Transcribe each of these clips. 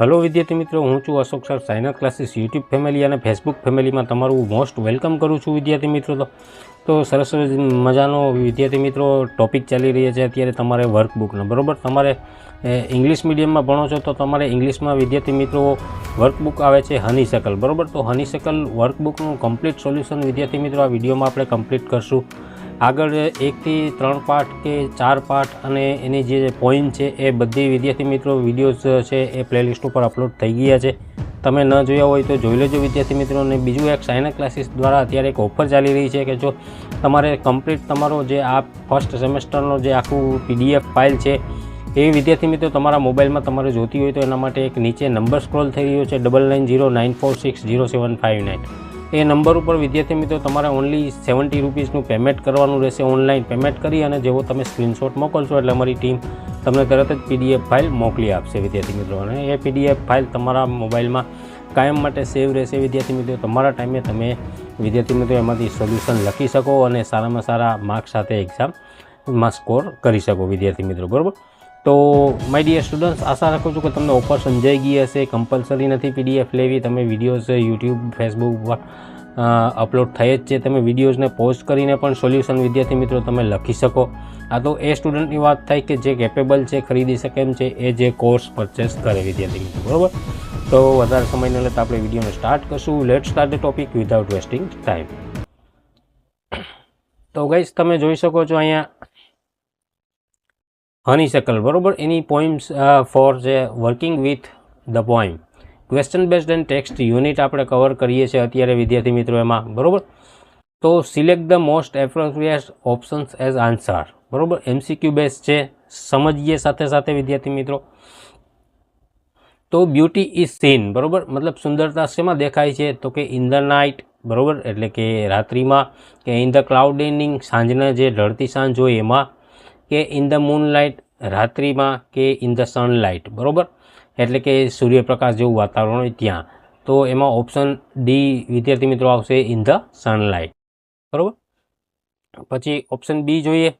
Hello વિદ્યાર્થી મિત્રો, હું છું Ashok sir. Sainath classes YouTube family અને ફેસબુક ફેમિલીમાં તમારું મોસ્ટ વેલકમ કરું છું વિદ્યાર્થી મિત્રો. તો તો સરસ મજાનો વિદ્યાર્થી મિત્રો ટોપિક ચાલી રહ્યા છે. અત્યારે તમારે વર્કબુકનો બરાબર? તમારે ઇંગ્લિશ મીડિયમમાં ભણો છો તો તમારે ઇંગ્લિશમાં વિદ્યાર્થી મિત્રો વર્કબુક આવે છે હની શકલ બરાબર? તો હની શકલ વર્કબુકનું કમ્પ્લીટ સોલ્યુશન વિદ્યાર્થી મિત્રો, આ વિડીયોમાં આપણે કમ્પ્લીટ કરશું. આગળ એકથી ત્રણ પાઠ કે ચાર પાઠ અને એની જે પોઈન્ટ છે એ બધી વિદ્યાર્થી મિત્રો વિડીયોઝ છે એ પ્લેલિસ્ટ ઉપર અપલોડ થઈ ગયા છે. તમે ન જોયા હોય તો જોઈ લેજો વિદ્યાર્થી મિત્રો અને બીજું એક સાયના ક્લાસીસ દ્વારા અત્યારે એક ઓફર ચાલી રહી છે કે જો તમારે કમ્પ્લીટ તમારો જે આ ફર્સ્ટ સેમેસ્ટરનો જે આખું પીડીએફ ફાઇલ છે એ વિદ્યાર્થી મિત્રો તમારા મોબાઈલમાં તમારે જોતી હોય તો એના માટે એક નીચે નંબર સ્ક્રોલ થઈ રહ્યો છે, double nine zero nine four six zero seven five nine. એ નંબર ઉપર વિદ્યાર્થી મિત્રો, તમારે ઓનલી સેવન્ટી રૂપીઝનું પેમેન્ટ કરવાનું રહેશે ઓનલાઈન પેમેન્ટ કરી અને જેવો તમે સ્ક્રીનશોટ મોકલશો, એટલે અમારી ટીમ તમને તરત જ પીડીએફ ફાઇલ મોકલી આપશે, વિદ્યાર્થી મિત્રો. અને એ પીડીએફ ફાઇલ તમારા મોબાઈલમાં કાયમ માટે સેવ રહેશે, વિદ્યાર્થી મિત્રો. તમારા ટાઈમે તમે, વિદ્યાર્થી મિત્રો, એમાંથી સોલ્યુશન લખી શકો અને સારામાં સારા માર્ક્સ સાથે એક્ઝામમાં સ્કોર કરી શકો, વિદ્યાર્થી મિત્રો. બરાબર? તો માય ડિયર સ્ટુડન્ટ્સ આશા રાખું છું કે તમને ઓફર સમજાઈ ગઈ હશે કમ્પલસરી નથી પીડીએફ લેવી, તમે વિડીયોઝ યુટ્યુબ ફેસબુક પર અપલોડ થઈ જ છે. તમે વિડીયોઝને પોસ્ટ કરીને પણ સોલ્યુશન વિદ્યાર્થી મિત્રો તમે લખી શકો. આ તો એ સ્ટુડન્ટની વાત થાય કે જે કેપેબલ છે, ખરીદી શકે એમ છે, એ જે કોર્સ પરચેસ કરે વિદ્યાર્થી મિત્રો, બરાબર? તો વધારે સમય ન લેતા આપણે વિડીયોને સ્ટાર્ટ કરશું. Let start the topic without wasting time તો ગઈશ તમે જોઈ શકો છો અહીંયા હની શકલ, બરોબર? એની પોઈમ્સ ફોર છે working with the poem question based and text unit આપણે કવર કરીએ છીએ અત્યારે, વિદ્યાર્થી મિત્રો, એમાં, બરોબર? તો select the most appropriate options as answer બરોબર? એમસીક્યુ બેઝ છે, સમજીએ સાથે સાથે, વિદ્યાર્થી મિત્રો. તો બ્યુટી ઇઝ સીન બરોબર? મતલબ સુંદરતા શેમાં દેખાય છે? તો કે ઇન ધ નાઇટ બરોબર? એટલે કે રાત્રિમાં, કે ઇન ધ ક્લાઉડ ક્લાઉડિનિંગ સાંજના જે ઢળતી સાંજ હોય એમાં કે ઇન ધ મૂનલાઇટ રાત્રિમાં કે ઇન ધ સનલાઇટ બરાબર? એટલે કે સૂર્યપ્રકાશ જેવું વાતાવરણ હોય ત્યાં. તો એમાં ઓપ્શન ડી વિદ્યાર્થી મિત્રો આવશે ઇન ધ સનલાઇટ બરાબર? પછી ઓપ્શન બી જોઈએ.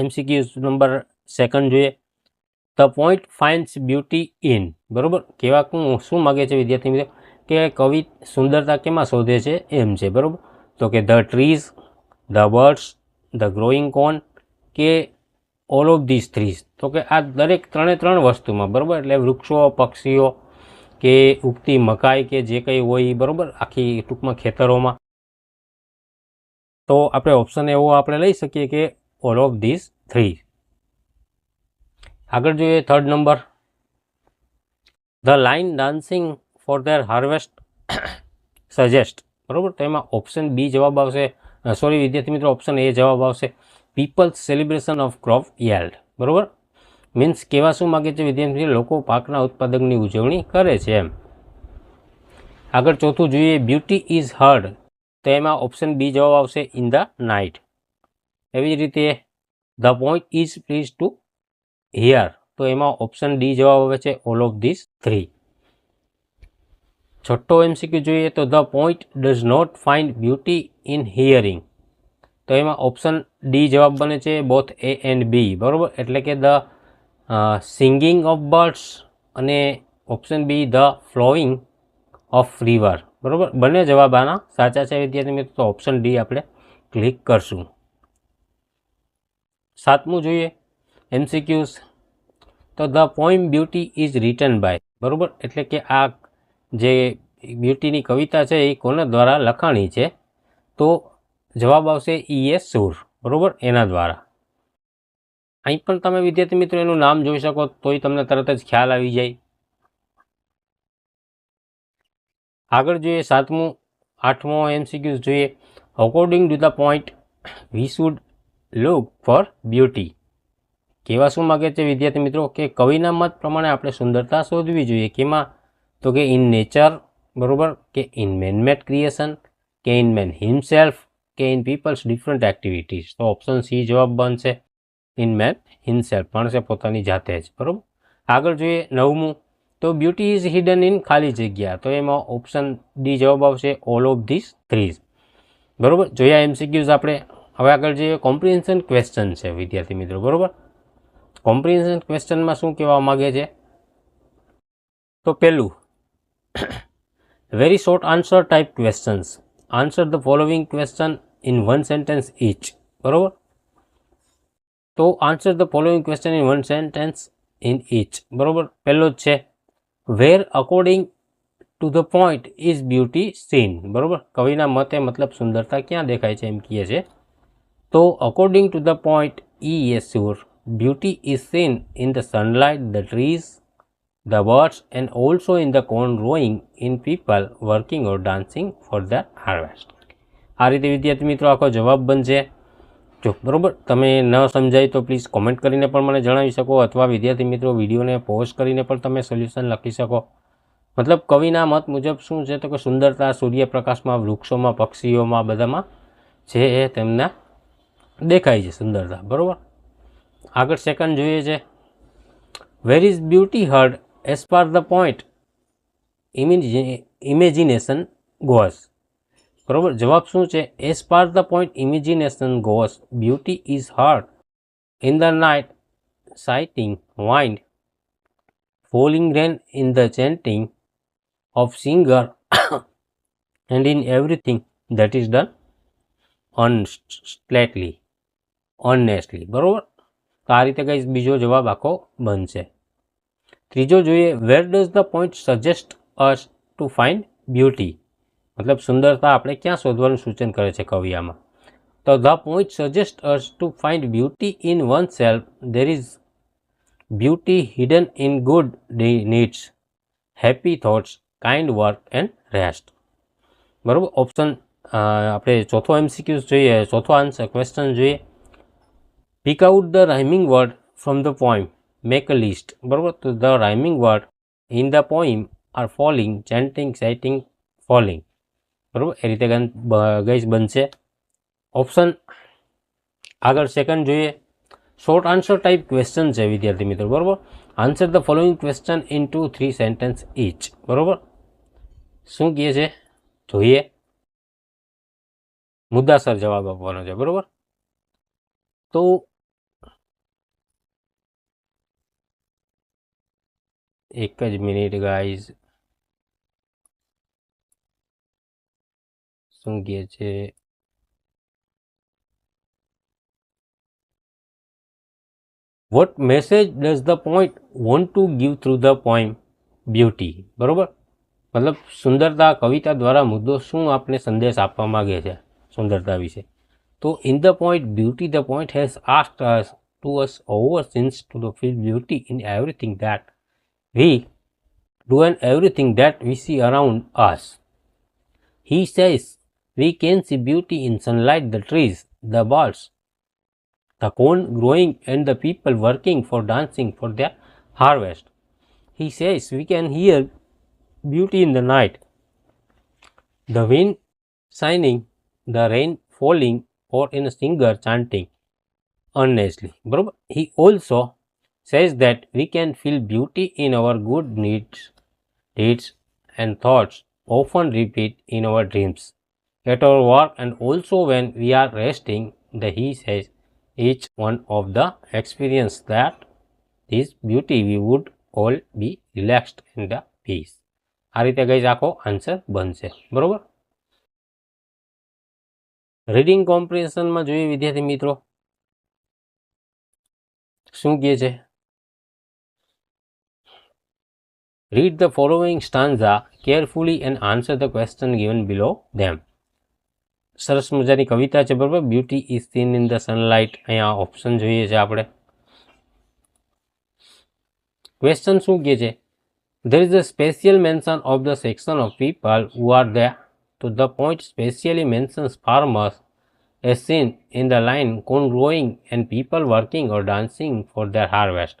એમસીક્યુ નંબર સેકન્ડ જોઈએ. The poet finds beauty in બરાબર? કેવા શું શું માગે છે વિદ્યાર્થી મિત્રો? કે કવિ સુંદરતા કેમાં શોધે છે? એમ છે, બરાબર? તો કે the trees the birds the growing corn કે ઓલ ઓફ ધીસ થ્રીઝ તો કે આ દરેક ત્રણે ત્રણ વસ્તુમાં, બરાબર? એટલે વૃક્ષો, પક્ષીઓ કે ઉગતી મકાઈ કે જે કંઈ હોય એ બરાબર? આખી ટૂંકમાં ખેતરોમાં. તો આપણે ઓપ્શન એવો આપણે લઈ શકીએ કે ઓલ ઓફ ધીસ થ્રી આગળ જોઈએ third number the line dancing for their harvest suggest બરાબર? તો એમાં ઓપ્શન બી જવાબ આવશે. સોરી વિદ્યાર્થી મિત્રો ઓપ્શન એ જવાબ આવશે. Peoples celebration of crop yard બરાબર? મીન્સ કેવા શું માગે છે વિદ્યાર્થી લોકો પાકના ઉત્પાદકની ઉજવણી કરે છે એમ. આગળ ચોથું જોઈએ બ્યુટી ઇઝ હર્ડ તો એમાં ઓપ્શન બી જવાબ આવશે ઇન ધ નાઇટ એવી જ રીતે the poet is please to hear તો એમાં ઓપ્શન ડી જવાબ આવે છે ઓલ ઓફ ધીસ થ્રી છઠ્ઠો એમસીક્યુ જોઈએ તો the poet does not find beauty in hearing તો એમાં ઓપ્શન ડી જવાબ બને છે બોથ એ એન્ડ બી બરાબર? એટલે કે ધ સિંગિંગ ઓફ બર્ડ્સ અને option B the flowing of river બરાબર? બંને જવાબ આના સાચા છે વિદ્યાર્થી મિત્રો, તો ઓપ્શન ડી આપણે ક્લિક કરશું. સાતમું જોઈએ એમસીક્યુઝ તો the poem beauty is written by બરાબર? એટલે કે આ જે બ્યુટીની કવિતા છે એ કોના દ્વારા લખાણી છે? તો જવાબ આવશે ઈ એસ સુર, બરાબર? એના દ્વારા. અહીં પણ તમે વિદ્યાર્થી મિત્રો એનું નામ જોઈ શકો, તોય તમને તરત જ ખ્યાલ આવી જાય. આગળ જોઈએ સાતમું, આઠમો એમસીક્યુઝ જોઈએ. According to the poet we should look for beauty કેવા શું માગે છે વિદ્યાર્થી મિત્રો? કે કવિના મત પ્રમાણે આપણે સુંદરતા શોધવી જોઈએ. કેમાં? તો કે ઇન નેચર બરાબર? કે ઇન મેનમેડ ક્રિએશન કે ઇન મેન હિમસેલ્ફ કે ઇન પીપલ્સ ડિફરન્ટ એક્ટિવિટીઝ તો ઓપ્શન સી જવાબ બનશે. ઇન મેન હિમસેલ્ફ માણસે પોતાની જાતે જ. બરાબર? આગળ જોઈએ નવમું. તો બ્યુટી ઇઝ હિડન ઇન ખાલી જગ્યા. તો એમાં ઓપ્શન ડી જવાબ આવશે ઓલ ઓફ ધીસ થ્રીઝ બરોબર? જોયા એમસીક્યુઝ આપણે. હવે આગળ જોઈએ કોમ્પ્રિહેન્શન ક્વેશ્ચન છે, વિદ્યાર્થી મિત્રો. બરાબર? કોમ્પ્રિહેન્શન ક્વેશ્ચનમાં શું કહેવા માગે છે? તો પહેલું. Very short answer type questions answer the following question in one sentence each બરાબર? તો answer the following question in one sentence in each બરાબર? પહેલો જ છે where according to the point is beauty seen બરાબર? કવિના મતે મતલબ સુંદરતા ક્યાં દેખાય છે એમ કહે છે. તો અકોર્ડિંગ ટુ ધ પોઈન્ટ ઈ એ sure beauty is seen in the sunlight the trees the birds and also in the corn growing in people working or dancing for the harvest આ રીતે વિદ્યાર્થી મિત્રો આખો જવાબ બનશે. જો બરાબર તમે ન સમજાય તો પ્લીઝ કોમેન્ટ કરીને પણ મને જણાવી શકો અથવા વિદ્યાર્થી મિત્રો વિડીયોને પોઝ કરીને પણ તમે સોલ્યુશન લખી શકો. મતલબ કવિના મત મુજબ શું છે તો કે સુંદરતા, સૂર્યપ્રકાશમાં, વૃક્ષોમાં, પક્ષીઓમાં બધામાં છે એ તેમના દેખાય છે સુંદરતા. બરાબર? આગળ સેકન્ડ જોઈએ છે. Where is beauty heard far the point imagination goes બરોબર? જવાબ શું છે? As per the poet imagination goes beauty is heard in the night sighing wind falling rain in the chanting of singer and in everything that is done earnestly honestly. બરોબર? તો આ રીતે કંઈ બીજો જવાબ આખો બનશે. ત્રીજો જોઈએ where does the poet suggest us to find beauty મતલબ સુંદરતા આપણે ક્યાં શોધવાનું સૂચન કરે છે કવિયામાં? તો the poet suggest us to find beauty in oneself there is beauty hidden in good deeds happy thoughts kind work and rest બરાબર? ઓપ્શન આપણે ચોથો એમસીક્યુ જોઈએ, ચોથો આન્સર ક્વેશ્ચન જોઈએ. Pick out the rhyming word from the poem make a list બરાબર તો the rhyming word in the poem are falling chanting setting falling બરાબર એ રીતે ગઈસ બનશે. ઓપ્શન આગળ સેકન્ડ જોઈએ. શોર્ટ આન્સર ટાઈપ ક્વેશ્ચન છે, વિદ્યાર્થી મિત્રો. બરાબર? Answer the following question in two three sentence each બરાબર? શું કહે છે? જોઈએ. મુદ્દાસર જવાબ આપવાનો છે. બરાબર? તો એક જ મિનિટ ગાઈઝ શું કહે છે? What message does the poet want to give through the poem beauty બરોબર? મતલબ સુંદરતા કવિતા દ્વારા મુદ્દો શું આપણે સંદેશ આપવા માગે છે સુંદરતા વિશે? તો in the poem beauty the poet has asked us to use our senses to the feel beauty in everything that we do and everything that we see around us. He says, We can see beauty in sunlight, the trees, the birds, the corn growing, and the people working for dancing for their harvest. He says, We can hear beauty in the night, the wind shining, the rain falling, or in a singer chanting earnestly. He also says that we can feel beauty in our good needs, deeds, and thoughts, often repeat in our dreams, at our work, and also when we are resting. The He says each one of the experience that this beauty we would all be relaxed in the peace. આ રીતે ગઈ આખો answer બનશે બરોબર reading કોમ્પ્રિહેન્શનમાં જોઈએ વિદ્યાર્થી મિત્રો શું કહે છે Read the following stanza carefully and answer the question given below them. સરસ મજાની કવિતા છે બરાબર beauty is seen in the sunlight અહીંયા ઓપ્શન જોઈએ છે આપણે ક્વેશ્ચન શું કહે છે there is a special mention of the section of people who are there to the point specially mentions farmers as seen in the line corn growing and people working or dancing for their harvest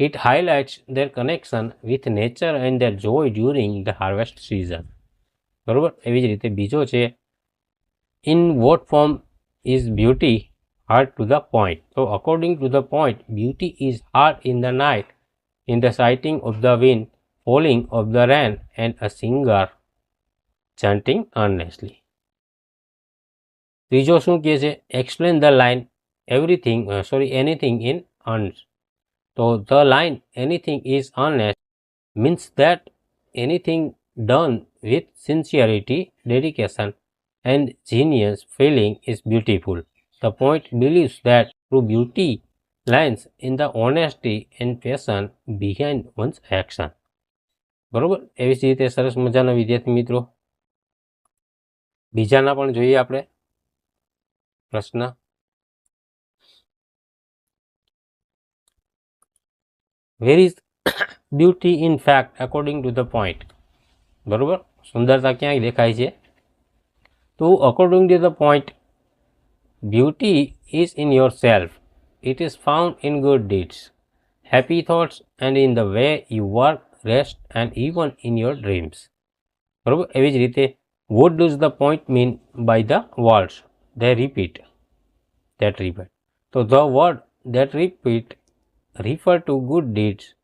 it highlights their connection with nature and their joy during the harvest season બરોબર એવી જ રીતે બીજો છે in what form is beauty heard to the poet તો according to the poet beauty is heard in the night in the sighting of the wind, falling of the rain, and a singer chanting earnestly. ત્રીજો શું કહે છે explain the line everything sorry anything in earns તો the line anything is earnest means that anything done with sincerity, dedication, and genius feeling is beautiful. The point believes that true beauty lies in the honesty and passion behind one's action. બરોબર એવી જ રીતે સરસ મજાના વિદ્યાર્થી મિત્રો બીજાના પણ જોઈએ આપણે પ્રશ્ન where is beauty in fact according to the poet બરોબર? સુંદરતા ક્યાંય દેખાય છે? તો according to the poet beauty is in yourself it is found in good deeds happy thoughts and in the way you work, rest and even in your dreams. બરોબર? એવી જ રીતે what does the poet mean by the words they repeat that repeat. So the word that repeat refer to good deeds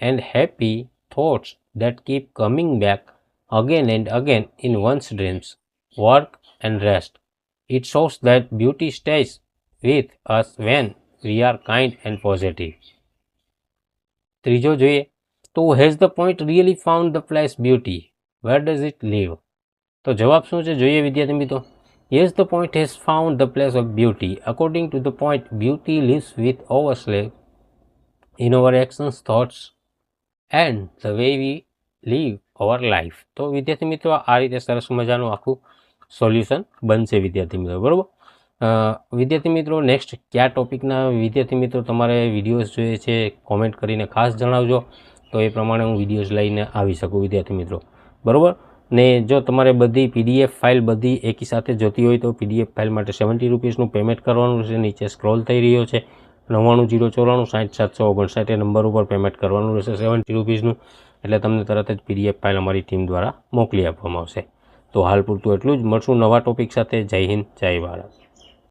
and happy thoughts that keep coming back again and again in one's dreams, work and rest. It shows that beauty stays with us when we are kind and positive. ત્રીજો જોઈએ તો has the poet really found the place beauty where does it live તો જવાબ શું છે જોઈએ વિદ્યાર્થી મિત્રો yes the poet has found the place of beauty according to the poet beauty lives with ourselves in our actions thoughts and the way we live our life તો વિદ્યાર્થી મિત્રો, આ રીતે સરસ મજાનું આખું સોલ્યુશન બનશે વિદ્યાર્થી મિત્રો, બરાબર? વિદ્યાર્થી મિત્રો નેક્સ્ટ કયા ટોપિકના વિદ્યાર્થી મિત્રો તમારે વિડીયોઝ જોઈએ છે કોમેન્ટ કરીને ખાસ જણાવજો. તો એ પ્રમાણે હું વિડીયોઝ લઈને આવી શકું વિદ્યાર્થી મિત્રો, બરાબર? ને જો તમારે બધી પીડીએફ ફાઇલ બધી એકી સાથે જોતી હોય તો પીડીએફ ફાઇલ માટે સેવન્ટી રૂપીઝનું પેમેન્ટ કરવાનું છે, નીચે સ્ક્રોલ થઈ રહ્યો છે. નવ્વાણું જીરો ચોરાણું સાઠ સાતસો ઓગણસાઠ એ નંબર ઉપર પેમેન્ટ કરવાનું રહેશે. સેવન્ટી રૂપીઝનું એટલે તમને તરત જ પીડીએફ ફાઇલ અમારી ટીમ દ્વારા મોકલી આપવામાં આવશે. તો હાલ પૂરતું એટલું જ. મળશું નવા ટોપિક સાથે. જય હિન્દ, જય ભારત.